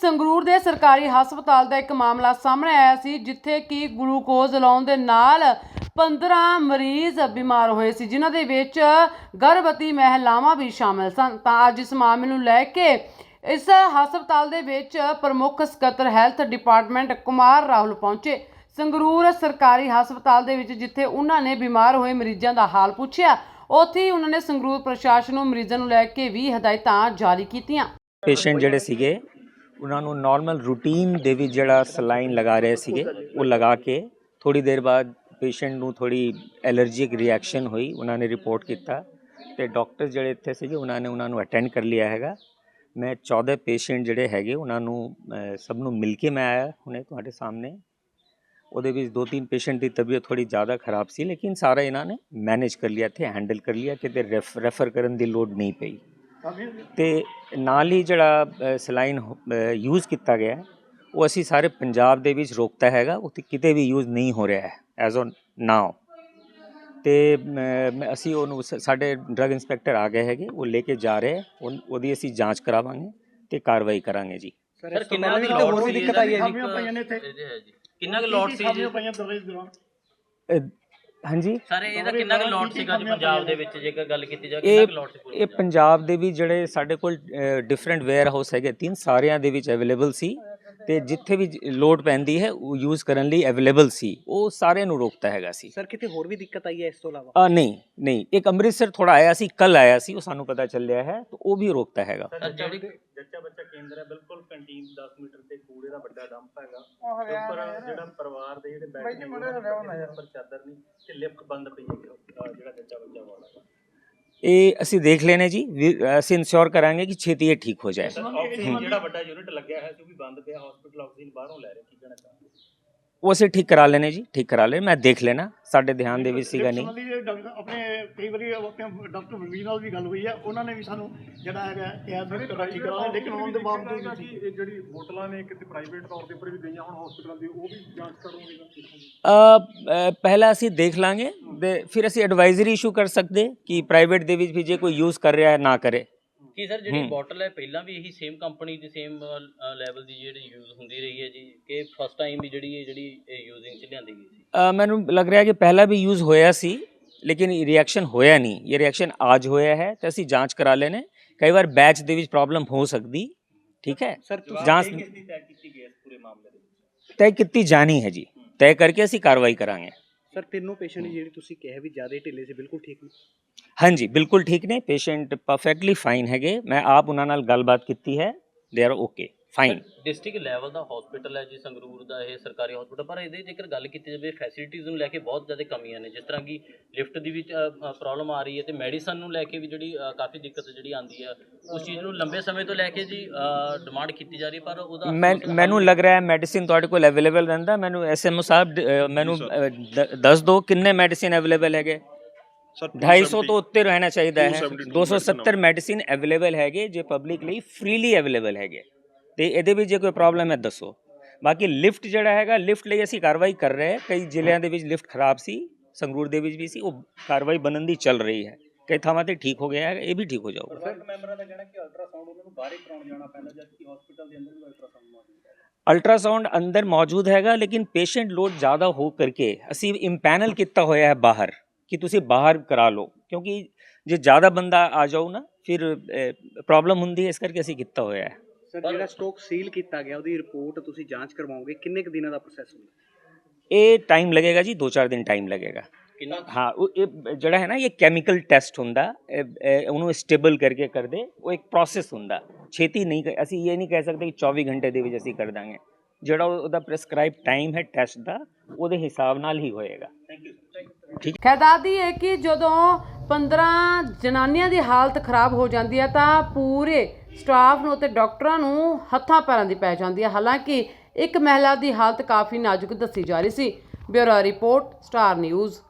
ਸੰਗਰੂਰ ਦੇ ਸਰਕਾਰੀ ਹਸਪਤਾਲ ਦਾ ਇੱਕ ਮਾਮਲਾ ਸਾਹਮਣੇ ਆਇਆ ਸੀ, ਜਿੱਥੇ ਕਿ ਗਲੂਕੋਜ਼ ਲਾਉਣ ਦੇ ਨਾਲ 15 ਮਰੀਜ਼ ਬਿਮਾਰ ਹੋਏ ਸੀ, ਜਿਨ੍ਹਾਂ ਦੇ ਵਿੱਚ ਗਰਭਵਤੀ ਮਹਿਲਾਵਾਂ ਵੀ ਸ਼ਾਮਲ ਸਨ। ਤਾਂ ਅੱਜ ਇਸ ਮਾਮਲੇ ਨੂੰ ਲੈ ਕੇ ਇਸ ਹਸਪਤਾਲ ਦੇ ਵਿੱਚ ਪ੍ਰਮੁੱਖ ਸਕੱਤਰ ਹੈਲਥ ਡਿਪਾਰਟਮੈਂਟ ਕੁਮਾਰ ਰਾਹੁਲ ਪਹੁੰਚੇ। ਸੰਗਰੂਰ ਸਰਕਾਰੀ ਹਸਪਤਾਲ ਦੇ ਵਿੱਚ ਜਿੱਥੇ ਉਹਨਾਂ ਨੇ ਬਿਮਾਰ ਹੋਏ ਮਰੀਜ਼ਾਂ ਦਾ ਹਾਲ ਪੁੱਛਿਆ, ਉੱਥੇ ਹੀ ਉਹਨਾਂ ਨੇ ਸੰਗਰੂਰ ਪ੍ਰਸ਼ਾਸਨ ਨੂੰ ਮਰੀਜ਼ਾਂ ਨੂੰ ਲੈ ਕੇ ਵੀ ਹਦਾਇਤਾਂ ਜਾਰੀ ਕੀਤੀਆਂ। ਪੇਸ਼ੈਂਟ ਜਿਹੜੇ ਸੀਗੇ ਉਹਨਾਂ ਨੂੰ ਨਾਰਮਲ ਰੂਟੀਨ ਦੇ ਵਿੱਚ ਜਿਹੜਾ ਸਲਾਈਨ ਲਗਾ ਰਹੇ ਸੀਗੇ, ਉਹ ਲਗਾ ਕੇ ਥੋੜੀ ਦੇਰ ਬਾਅਦ ਪੇਸ਼ੈਂਟ ਨੂੰ ਥੋੜੀ ਐਲਰਜੀਕ ਰਿਐਕਸ਼ਨ ਹੋਈ, ਉਹਨਾਂ ਨੇ ਰਿਪੋਰਟ ਕੀਤਾ ਤੇ ਡਾਕਟਰ ਜਿਹੜੇ ਇੱਥੇ ਸੀਗੇ, ਉਹਨਾਂ ਨੇ ਉਹਨਾਂ ਨੂੰ ਅਟੈਂਡ ਕਰ ਲਿਆ ਹੈਗਾ। ਮੈਂ 14 ਪੇਸ਼ੈਂਟ ਜਿਹੜੇ ਹੈਗੇ, ਉਹਨਾਂ ਨੂੰ ਸਭ ਨੂੰ ਮਿਲ ਕੇ ਮੈਂ ਆਇਆ ਹੁਣੇ ਤੁਹਾਡੇ ਸਾਹਮਣੇ। ਉਹਦੇ ਵਿੱਚ ਦੋ ਤਿੰਨ ਪੇਸ਼ੈਂਟ ਦੀ ਤਬੀਅਤ ਥੋੜੀ ਜ਼ਿਆਦਾ ਖਰਾਬ ਸੀ, ਲੇਕਿਨ ਸਾਰਾ ਇਹਨਾਂ ਨੇ ਮੈਨੇਜ ਕਰ ਲਿਆ ਤੇ ਹੈਂਡਲ ਕਰ ਲਿਆ, ਕਿਤੇ ਰੈਫਰ ਕਰਨ ਦੀ ਲੋੜ ਨਹੀਂ ਪਈ। ਤੇ ਨਾਲ ਹੀ ਜਿਹੜਾ ਸਲਾਈਨ ਯੂਜ਼ ਕੀਤਾ ਗਿਆ ਉਹ ਅਸੀਂ ਸਾਰੇ ਪੰਜਾਬ ਦੇ ਵਿੱਚ ਰੋਕਤਾ ਹੈਗਾ ਉੱਥੇ ਕਿਤੇ ਵੀ ਯੂਜ਼ ਨਹੀਂ ਹੋ ਰਿਹਾ ਹੈ ਐਜ਼ ਔਨ ਨਾਓ ਤੇ ਅਸੀਂ ਉਹਨੂੰ ਸ- ਸਾਡੇ ਡਰਗ ਇੰਸਪੈਕਟਰ ਆ ਗਏ ਹੈਗੇ ਉਹ ਲੈ ਕੇ ਜਾ ਰਹੇ ਹੈ ਉਹ- ਉਹਦੀ ਅਸੀਂ ਜਾਂਚ ਕਰਾਵਾਂਗੇ ਤੇ ਕਾਰਵਾਈ ਕਰਾਂਗੇ ਜੀ। ਸਰ ਕਿੰਨਾ ਵੀ ਹੋਰ ਵੀ ਦਿੱਕਤ ਆਈ ਹੈ ਜੀ? ਕਿੰਨਾ ਕੁ ਲੋਟ ਸੀ ਜੀ? ਹਾਂਜੀ? ਸਰ ਇਹਦਾ ਕਿੰਨਾ ਕੁ ਲੋਟ ਸੀਗਾ ਜੀ ਪੰਜਾਬ ਦੇ ਵਿੱਚ? ਜੇਕਰ ਗੱਲ ਕੀਤੀ ਜਾਵੇ ਕਿੰਨਾ ਇਹ ਕੁ ਲੋਟ ਸੀ ਪੂਰੇ ਇਹ ਪੰਜਾਬ ਦੇ ਵੀ ਜਿਹੜੇ ਸਾਡੇ ਕੋਲ ਡਿਫਰੈਂਟ ਵੇਅਰ ਹਾਊਸ ਹੈਗੇ ਤਿੰਨ ਸਾਰਿਆਂ ਦੇ ਵਿੱਚ ਅਵੇਲੇਬਲ ਸੀ। ਤੇ ਜਿੱਥੇ ਵੀ ਲੋਡ ਪੈਂਦੀ ਹੈ ਉਹ ਯੂਜ਼ ਕਰਨ ਲਈ ਅਵੇਲੇਬਲ ਸੀ। ਉਹ ਸਾਰਿਆਂ ਨੂੰ ਰੋਕਤਾ ਹੈਗਾ ਸੀ। ਸਰ ਕਿਤੇ ਹੋਰ ਵੀ ਦਿੱਕਤ ਆਈ ਹੈ ਇਸ ਤੋਂ ਇਲਾਵਾ? ਆ ਨਹੀਂ ਨਹੀਂ। ਇੱਕ ਅੰਮ੍ਰਿਤਸਰ ਥੋੜਾ ਆਇਆ ਸੀ ਕੱਲ ਆਇਆ ਸੀ ਉਹ ਸਾਨੂੰ ਪਤਾ ਚੱਲਿਆ ਹੈ ਤਾਂ ਉਹ ਵੀ ਰੋਕਤਾ ਹੈਗਾ। ਜਿਹੜੀ ਜੱਚਾ ਬੱਚਾ ਕੇਂਦਰ ਹੈ ਬਿਲਕੁਲ ਕੰਟੀਨ 10 ਮੀਟਰ ਤੇ ਕੂੜੇ ਦਾ ਵੱਡਾ ਡੰਪ ਹੈਗਾ। ਉੱਪਰ ਜਿਹੜਾ ਪਰਿਵਾਰ ਦੇ ਜਿਹੜੇ ਬੈਠੇ ਨੇ ਉੱਪਰ ਚਾਦਰ ਨਹੀਂ ਤੇ ਲਿਫਟ ਬੰਦ ਪਈ ਹੈ ਜਿਹੜਾ ਜੱਚਾ ਬੱਚਾ ਵਾਲਾ। ਇਹ ਅਸੀਂ ਦੇਖ ਲੈਨੇ ਜੀ। ਵੀ- ਅਸੀਂ ਇਨਸ਼ੋਰ ਕਰਾਂਗੇ ਕਿ ਛੇਤੀ ਇਹ ਠੀਕ ਹੋ ਜਾਏ। ਜਿਹੜਾ ਵੱਡਾ ਯੂਨਿਟ ਲੱਗਿਆ ਹੈ ਉਹ ਵੀ ਬੰਦ ਪਿਆ ਹਸਪੀਟਲ ਆਕਸੀਜਨ ਬਾਹਰੋਂ ਲੈ ਰਹੇ ਕੀ ਕਹਿਣਾ ਚਾਹੁੰਦੇ ਉਹ ਅਸੀਂ ਠੀਕ ਕਰਾ ਲੈਨੇ ਜੀ ਠੀਕ ਕਰਾ ਲੈ ਮੈਂ ਦੇਖ ਲੈਣਾ ਸਾਡੇ ਧਿਆਨ ਦੇ ਵਿੱਚ ਸੀਗਾ ਨਹੀਂ। ਆਪਣੇ ਕਈ ਵਾਰੀ ਆਪਣੇ ਡਾਕਟਰ ਮਨਵੀਰ ਨਾਲ ਵੀ ਗੱਲ ਹੋਈ ਹੈ ਉਹਨਾਂ ਨੇ ਵੀ ਸਾਨੂੰ ਜਿਹੜਾ ਹੈਗਾ ਕਿਹਾ ਸੀ ਕਰਾਈ ਕਰਾ ਲੇਕਿਨ ਉਹਨਾਂ ਦੇ ਬਾਵਜੂਦ ਵੀ ਇਹ ਜਿਹੜੀ ਬੋਤਲਾਂ ਨੇ ਕਿਤੇ ਪ੍ਰਾਈਵੇਟ ਤੌਰ ਦੇ ਉੱਪਰ ਵੀ ਗਈਆਂ ਹੁਣ ਹਸਪੀਟਲ ਦੀ ਉਹ ਵੀ ਜਾਂਚ ਕਰੋਗੇ ਪਹਿਲਾਂ ਅਸੀਂ ਦੇਖ ਲਾਂਗੇ ਤੇ ਫਿਰ ਅਸੀਂ ਐਡਵਾਈਜ਼ਰੀ ਇਸ਼ੂ ਕਰ ਸਕਦੇ ਕਿ ਪ੍ਰਾਈਵੇਟ ਦੇ ਵਿੱਚ ਵੀ ਜੇ ਕੋਈ ਯੂਜ਼ ਕਰ ਰਿਹਾ ਹੈ ਨਾ ਕਰੇ। ਕੀ ਸਰ ਜਿਹੜੀ। ਬੋਟਲ ਹੈ ਪਹਿਲਾਂ ਵੀ ਇਹੀ ਸੇਮ ਕੰਪਨੀ ਦੀ ਸੇਮ ਲੈਵਲ ਦੀ ਜਿਹੜੀ ਯੂਜ਼ ਹੁੰਦੀ ਰਹੀ ਹੈ ਜੀ ਕਿ ਫਸਟ ਟਾਈਮ ਵੀ ਜਿਹੜੀ ਇਹ ਜਿਹੜੀ ਯੂਜ਼ਿੰਗ ਚ ਲਿਆਂਦੀ ਗਈ ਸੀ? ਅ, ਮੈਨੂੰ ਲੱਗ ਰਿਹਾ ਕਿ ਪਹਿਲਾਂ ਵੀ ਯੂਜ਼ ਹੋਇਆ ਸੀ ਲੇਕਿਨ ਰਿਐਕਸ਼ਨ ਹੋਇਆ ਨਹੀਂ। ਇਹ ਰਿਐਕਸ਼ਨ ਅੱਜ ਹੋਇਆ ਹੈ ਤੇ ਅਸੀਂ ਜਾਂਚ ਕਰਾ ਲੈਨੇ ਕਈ ਵਾਰ ਬੈਚ ਦੇ ਵਿੱਚ ਪ੍ਰੋਬਲਮ ਹੋ ਸਕਦੀ ਠੀਕ ਹੈ? ਜਾਂਚ ਕਿਸ ਦੀ ਤੈਅ ਕੀਤੀ ਗਈ ਇਸ ਪੂਰੇ ਮਾਮਲੇ ਦੇ ਵਿੱਚ? ਤੈਅ ਕੀਤੀ ਜਾਣੀ ਹੈ ਜੀ। ਤੈਅ ਕਰਕੇ ਅਸੀਂ ਕਾਰਵਾਈ ਕਰਾਂਗੇ। ਸਰ ਤਿੰਨੋਂ ਪੇਸ਼ੈਂਟ ਜਿਹੜੀ ਤੁਸੀਂ ਕਿਹਾ ਵੀ ਜ਼ਿਆਦਾ ਢਿੱਲੇ ਸੀ ਬਿਲਕੁਲ ਠੀਕ ਨਹੀਂ ਹਾਂਜੀ ਬਿਲਕੁਲ ਠੀਕ ਨੇ। ਪੇਸ਼ੈਂਟ ਪਰਫੈਕਟਲੀ ਫਾਈਨ ਹੈਗੇ। ਮੈਂ ਆਪ ਉਹਨਾਂ ਨਾਲ ਗੱਲਬਾਤ ਕੀਤੀ ਹੈ। They are okay fine district level the hospital ਹੈ ਜੀ ਸੰਗਰੂਰ ਦਾ ਇਹ ਸਰਕਾਰੀ ਹਸਪੀਟਲ ਪਰ ਇਹਦੇ ਜੇਕਰ ਗੱਲ ਕੀਤੀ ਜਾਵੇ ਫੈਸਿਲਿਟੀਜ਼ ਨੂੰ ਲੈ ਕੇ ਬਹੁਤ ਜ਼ਿਆਦਾ ਕਮੀਆਂ ਨੇ। ਜਿਸ ਤਰ੍ਹਾਂ ਕਿ ਲਿਫਟ ਦੀ ਵੀ ਪ੍ਰੋਬਲਮ ਆ ਰਹੀ ਹੈ ਤੇ ਮੈਡੀਸਨ ਨੂੰ ਲੈ ਕੇ ਵੀ ਜਿਹੜੀ ਕਾਫੀ ਦਿੱਕਤ ਜਿਹੜੀ ਆਉਂਦੀ ਹੈ ਉਸ ਚੀਜ਼ ਨੂੰ ਲੰਬੇ ਸਮੇਂ ਤੋਂ ਲੈ ਕੇ ਜੀ ਡਿਮਾਂਡ ਕੀਤੀ ਜਾ ਰਹੀ ਹੈ, ਪਰ ਉਹਦਾ ਮੈਨੂੰ ਲੱਗ ਰਿਹਾ ਹੈ ਮੈਡੀਸਿਨ ਤੁਹਾਡੇ ਕੋਲ ਅਵੇਲੇਬਲ ਰਹਿੰਦਾ। ਮੈਨੂੰ ਐਸਐਮਓ ਸਾਹਿਬ ਮੈਨੂੰ ਦੱਸ ਦਿਓ ਕਿੰਨੇ ਮੈਡੀਸਿਨ ਅਵੇਲੇਬਲ ਹੈਗੇ? 250 ਤੋਂ ਉੱਤੇ ਰਹਿਣਾ ਚਾਹੀਦਾ ਹੈ। 270 ਮੈਡੀਸਿਨ ਅਵੇਲੇਬਲ ਹੈਗੇ ਜੇ ਪਬਲਿਕ ਲਈ ਫ੍ਰੀਲੀ ਅਵੇਲੇਬਲ ਹੈਗੇ। ਤੇ ਇਹਦੇ ਵਿੱਚ ਜੇ ਕੋਈ ਪ੍ਰੋਬਲਮ ਹੈ ਦੱਸੋ। ਬਾਕੀ ਲਿਫਟ ਜਿਹੜਾ ਹੈਗਾ ਲਿਫਟ ਲਈ ਅਸੀਂ ਕਾਰਵਾਈ ਕਰ ਰਹੇ ਹਾਂ। ਕਈ ਜ਼ਿਲ੍ਹਿਆਂ ਦੇ ਵਿੱਚ ਲਿਫਟ ਖਰਾਬ ਸੀ ਸੰਗਰੂਰ ਦੇ ਵਿੱਚ ਵੀ ਸੀ ਉਹ ਕਾਰਵਾਈ ਬਣਨ ਦੀ ਚੱਲ ਰਹੀ ਹੈ। ਕਈ ਥਾਵਾਂ ਤੇ ਠੀਕ ਹੋ ਗਿਆ ਹੈ ਇਹ ਵੀ ਠੀਕ ਹੋ ਜਾਊਗਾ। ਪਰਿਵਾਰਕ ਮੈਂਬਰਾਂ ਦਾ ਕਹਿਣਾ ਕਿ ਅਲਟਰਾਸਾਊਂਡ ਉਹਨਾਂ ਨੂੰ ਬਾਹਰ ਹੀ ਕਰਾਉਣ ਜਾਣਾ ਪੈਂਦਾ ਜਦਕਿ ਹਸਪੀਟਲ ਦੇ ਅੰਦਰ ਵੀ ਅਲਟਰਾਸਾਊਂਡ ਮੌਜੂਦ ਹੈ। ਅਲਟਰਾਸਾਊਂਡ ਅੰਦਰ ਮੌਜੂਦ ਹੈਗਾ ਲੇਕਿਨ ਪੇਸ਼ੈਂਟ ਲੋਡ ਜ਼ਿਆਦਾ ਹੋ ਕਰਕੇ ਅਸੀਂ ਇੰਪੈਨਲ ਕੀਤਾ ਹੋਇਆ ਹੈ ਬਾਹਰ ਕਿ ਤੁਸੀਂ ਬਾਹਰ ਕਰਾ ਲਓ। ਕਿਉਂਕਿ ਜੇ ਜ਼ਿਆਦਾ ਬੰਦਾ ਆ ਜਾਓ ਨਾ ਫਿਰ ਪ੍ਰੋਬਲਮ ਹੁੰਦੀ ਹੈ ਇਸ ਕਰਕੇ ਅਸੀਂ ਕੀਤਾ ਹੋਇਆ ਹੈ। ਸਰ ਜਿਹੜਾ ਸਟਾਕ ਸੀਲ ਕੀਤਾ ਗਿਆ ਉਹਦੀ ਰਿਪੋਰਟ ਤੁਸੀਂ ਜਾਂਚ ਕਰਵਾਓਗੇ ਕਿੰਨੇ ਕੁ ਦਿਨਾਂ ਦਾ ਪ੍ਰੋਸੈਸ ਹੁੰਦਾ? ਇਹ ਟਾਈਮ ਲੱਗੇਗਾ ਜੀ 2-4 ਦਿਨ ਟਾਈਮ ਲੱਗੇਗਾ। ਕਿੰਨਾ? ਹਾਂ ਉਹ ਇਹ ਜਿਹੜਾ ਹੈ ਨਾ ਇਹ ਕੈਮੀਕਲ ਟੈਸਟ ਹੁੰਦਾ ਉਹਨੂੰ ਸਟੇਬਲ ਕਰਕੇ ਕਰਦੇ ਉਹ ਇੱਕ ਪ੍ਰੋਸੈਸ ਹੁੰਦਾ। ਛੇਤੀ ਨਹੀਂ ਅਸੀਂ ਇਹ ਨਹੀਂ ਕਹਿ ਸਕਦੇ ਕਿ 24 ਘੰਟੇ ਦੇ ਵਿੱਚ ਅਸੀਂ ਕਰ ਦਾਂਗੇ। ਜਿਹੜਾ ਉਹ- ਉਹਦਾ ਪ੍ਰੈਸਕ੍ਰਾਈਬ ਟਾਈਮ ਹੈ ਟੈਸਟ ਦਾ ਉਹਦੇ ਹਿਸਾਬ ਨਾਲ ਹੀ ਹੋਏਗਾ। ਖੈਰ ਦੱਸਦੀ ਹੈ ਕਿ ਜਦੋਂ 15 ਜਨਾਨੀਆਂ ਦੀ ਹਾਲਤ ਖਰਾਬ ਹੋ ਜਾਂਦੀ ਹੈ ਤਾਂ ਪੂਰੇ ਸਟਾਫ ਨੂੰ ਤੇ ਡਾਕਟਰਾਂ ਨੂੰ ਹੱਥਾਂ ਪੈਰਾਂ ਦੀ ਪੈ ਜਾਂਦੀ ਹੈ। ਹਾਲਾਂਕਿ ਇੱਕ ਮਹਿਲਾ ਦੀ ਹਾਲਤ ਕਾਫੀ ਨਾਜ਼ੁਕ ਦੱਸੀ ਜਾ ਰਹੀ ਸੀ। Bureau report, star news.